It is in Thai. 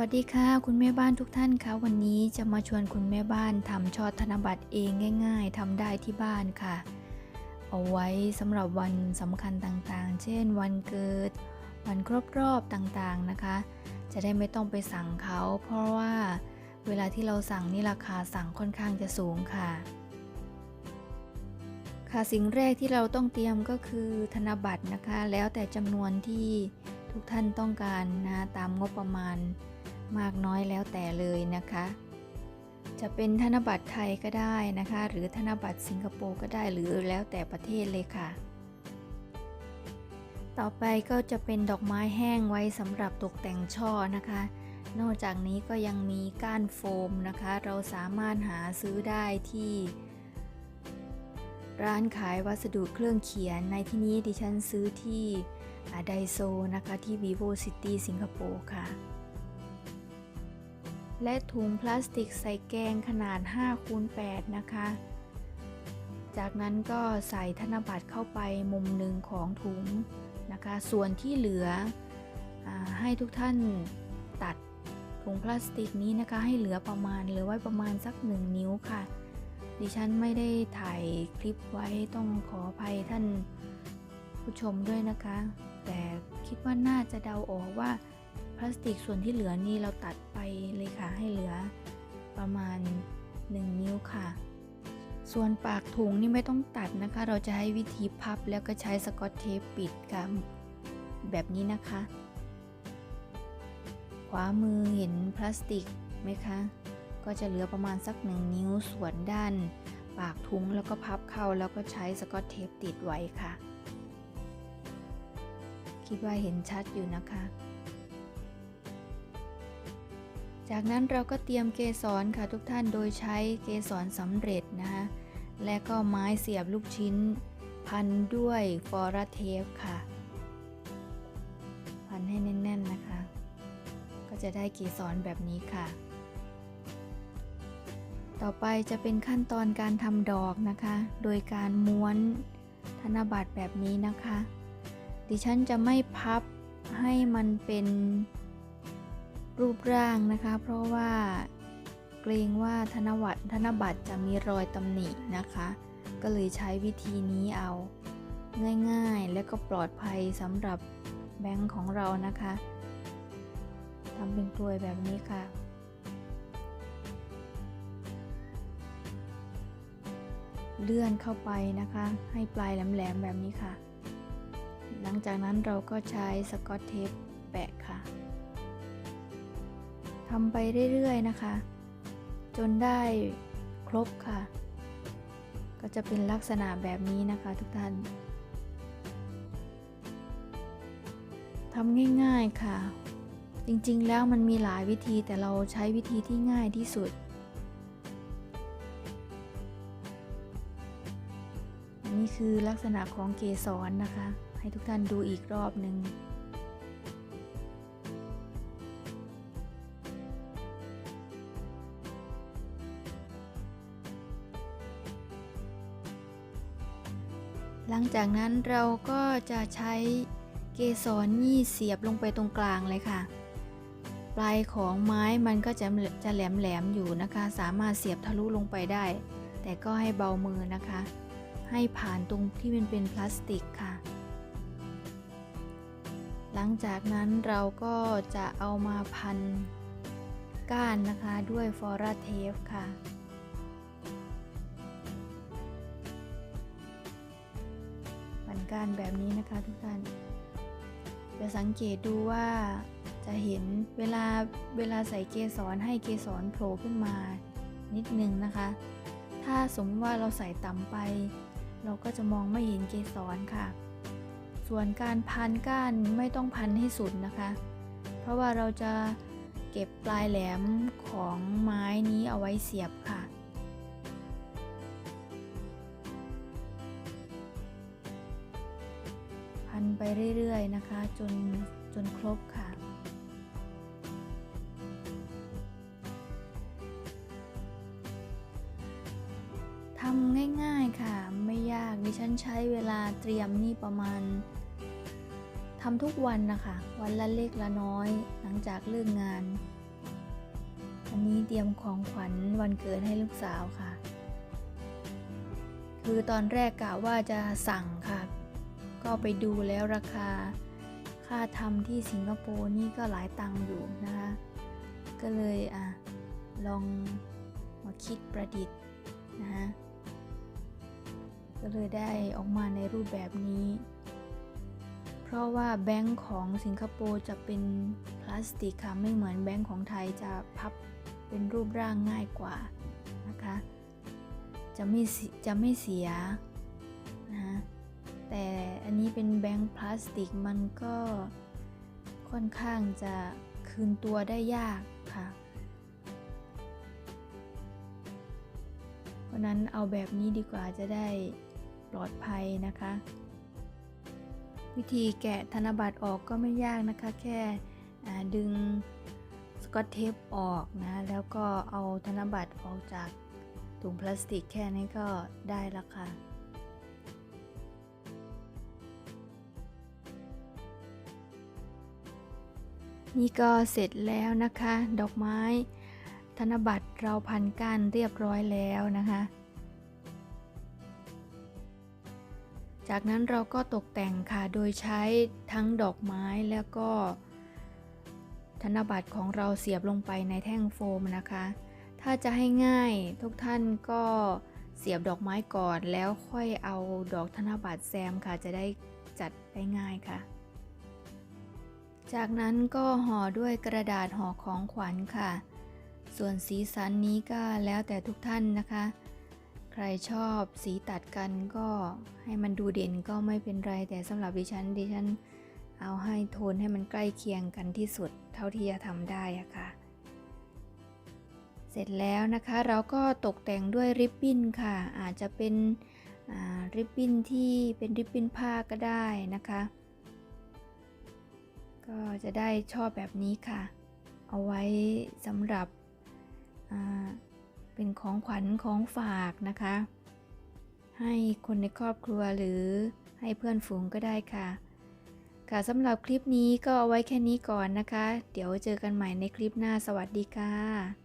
วัสดีค่ะ คุณแม่บ้านทุกท่านคะวันนี้จะมาชวนคุณแม่บ้านทำช่อธนบัตรเองง่ายๆทำได้ที่บ้านค่ะ เอาไว้สำหรับวันสำคัญต่างๆ เช่น วันเกิด วันครบรอบต่างๆนะคะ จะได้ไม่ต้องไปสั่งเขา เพราะว่าเวลาที่เราสั่งนี่ราคาสั่งค่อนข้างจะสูงค่ะ ค่ะสิ่งแรกที่เราต้องเตรียมก็คือธนบัตรนะคะ แล้วแต่จำนวนที่ทุกท่านต้องการนะตามงบประมาณ มากน้อยแล้วแต่เลยนะคะ จะเป็นธนบัตรไทยก็ได้นะคะ หรือธนบัตรสิงคโปร์ก็ได้หรือแล้วแต่ประเทศเลยค่ะ ต่อไปก็จะเป็นดอกไม้แห้งไว้สำหรับตกแต่งช่อนะคะ นอกจากนี้ก็ยังมีก้านโฟมนะคะ เราสามารถหาซื้อได้ที่ร้านขายวัสดุเครื่องเขียนในที่นี้ดิฉันซื้อที่ไดโซนะคะที่ vivo city สิงคโปร์ค่ะ และถุงพลาสติกใส่แกงขนาด5คูณ8นะคะ จากนั้นก็ใส่ธนบัตรเข้าไปมุมหนึ่งของถุงนะคะ ส่วนที่เหลืออให้ทุกท่านตัดถุงพลาสติกนี้นะคะให้เหลือประมาณเหลือไว้ประมาณสัก 1 นิ้วค่ะ ดิฉันไม่ได้ถ่ายคลิปไว้ต้องขออภัยท่านผู้ชมด้วยนะคะ แต่คิดว่าน่าจะเดาออกว่า พลาสติกส่วนที่เหลือนี่เราตัดไปเลยค่ะให้เหลือประมาณ 1 นิ้วค่ะ ส่วนปากถุงนี่ไม่ต้องตัดนะคะ เราจะให้วิธีพับแล้วก็ใช้สกอตเทปปิดค่ะแบบนี้นะคะ ขวามือเห็นพลาสติกไหมคะ ก็จะเหลือประมาณสักหนึ่งนิ้วส่วนด้าน ปากถุงแล้วก็พับเข้าแล้วก็ใช้สกอตเทปติดไว้ค่ะ คิดว่าเห็นชัดอยู่นะคะ จากนั้นเราก็เตรียมเกสรค่ะทุกท่านโดยใช้เกสรสำเร็จนะคะและก็ไม้เสียบลูกชิ้น พันด้วยฟอราเทปค่ะ พันให้แน่นๆนะคะ ก็จะได้เกสรแบบนี้ค่ะ ต่อไปจะเป็นขั้นตอนการทำดอกนะคะ โดยการม้วนธนบัตรแบบนี้นะคะ ดิฉันจะไม่พับให้มันเป็น รูปร่างนะคะ เพราะว่าเกรงว่าธนวัตธนบัตรจะมีรอยตำหนินะคะ ก็เลยใช้วิธีนี้เอาง่ายๆ และก็ปลอดภัยสำหรับแบงค์ของเรานะคะทำเป็นกลวยแบบนี้ค่ะเลื่อนเข้าไปนะคะ ให้ปลายแหลมๆแบบนี้ค่ะ หลังจากนั้นเราก็ใช้สกอตเทป ทำไปเรื่อยๆนะคะ จนได้ครบค่ะ ก็จะเป็นลักษณะแบบนี้นะคะทุกท่านทำง่ายๆค่ะ จริงๆแล้วมันมีหลายวิธีแต่เราใช้วิธีที่ง่ายที่สุดนี่คือลักษณะของเกสรนะคะ ให้ทุกท่านดูอีกรอบหนึ่ง หลังจากนั้นเราก็จะใช้เกสรนี่เสียบลงไปตรงกลางเลยค่ะ ปลายของไม้มันก็จะจะแหลมแหลมอยู่นะคะ สามารถเสียบทะลุลงไปได้ แต่ก็ให้เบามือนะคะ ให้ผ่านตรงที่มันเป็นพลาสติกค่ะ หลังจากนั้นเราก็จะเอามาพันก้านนะคะด้วยฟอราเทปค่ะ กานแบบนี้นะคะทุกท่านจะสังเกตดูว่าจะเห็นเวลาเวลาใส่เกสรให้เกสรโผล่ขึ้นมานิดนึงนะคะ ถ้าสมมติว่าเราใส่ต่ำไป เราก็จะมองไม่เห็นเกสรค่ะ ส่วนการพันก้านไม่ต้องพันให้สุดนะคะ เพราะว่าเราจะเก็บปลายแหลมของไม้นี้เอาไว้เสียบค่ะ พันไปเรื่อยๆนะคะ จนจนครบค่ะ ทำง่ายๆค่ะ ไม่ยาก ดิฉันใช้เวลาเตรียมนี่ประมาณทำทุกวันนะคะ วันละเล็กละน้อย หลังจากเลิกงาน อันนี้เตรียมของขวัญวันเกิดให้ลูกสาวค่ะ คือตอนแรกกะว่าจะสั่งค่ะ ก็ไปดูแล้วราคาค่าทำที่สิงคโปร์นี่ก็หลายตังค์อยู่นะคะ ก็เลยอะลองมาคิดประดิษฐ์นะฮะก็เลยได้ออกมาในรูปแบบนี้ เพราะว่าแบงค์ของสิงคโปร์จะเป็นพลาสติกค่ะไม่เหมือนแบงค์ของไทยจะพับเป็นรูปร่างง่ายกว่านะคะ จะไม่เสีจะไม่เสียนะะ แต่อันนี้เป็นแบงค์พลาสติกมันก็ค่อนข้างจะคืนตัวได้ยากค่ะ เพราะนั้นเอาแบบนี้ดีกว่าจะได้ปลอดภัยนะคะ วิธีแกะธนบัตรออกก็ไม่ยากนะคะ แค่ดึงสกอตเทปออกนะ แล้วก็เอาธนบัตรออกจากถุงพลาสติกแค่นี้ก็ได้ล้วค่ะ นี่ก็เสร็จแล้วนะคะ ดอกไม้ ธนบัตรเราพันก้านเรียบร้อยแล้วนะคะ จากนั้นเราก็ตกแต่งค่ะ โดยใช้ทั้งดอกไม้แล้วก็ ธนบัตรของเราเสียบลงไปในแท่งโฟมนะคะ ถ้าจะให้ง่ายทุกท่านก็เสียบดอกไม้ก่อนแล้วค่อยเอาดอกธนบัตรแซมค่ะจะได้จัดได้ง่ายค่ะ จากนั้นก็ห่อด้วยกระดาษห่อของขวัญค่ะ ส่วนสีสันนี้ก็แล้วแต่ทุกท่านนะคะ ใครชอบสีตัดกันก็ให้มันดูเด่นก็ไม่เป็นไร แต่สำหรับดิฉันดิฉันเอาให้โทนให้มันใกล้เคียงกันที่สุดเท่าที่จะทำได้อะค่ะ เสร็จแล้วนะคะเราก็ตกแต่งด้วยริบบิ้นค่ะ อาจจะเป็นริบบิ้นที่เป็นริบบิ้นผ้าก็ได้นะคะ ก็จะได้ชอบแบบนี้ค่ะ เอาไว้สำหรับเป็นของขวัญของฝากนะคะ ให้คนในครอบครัวหรือให้เพื่อนฝูงก็ได้ค่ะ ค่ะสำหรับคลิปนี้ก็เอาไว้แค่นี้ก่อนนะคะ เดี๋ยวเจอกันใหม่ในคลิปหน้าสวัสดีค่ะ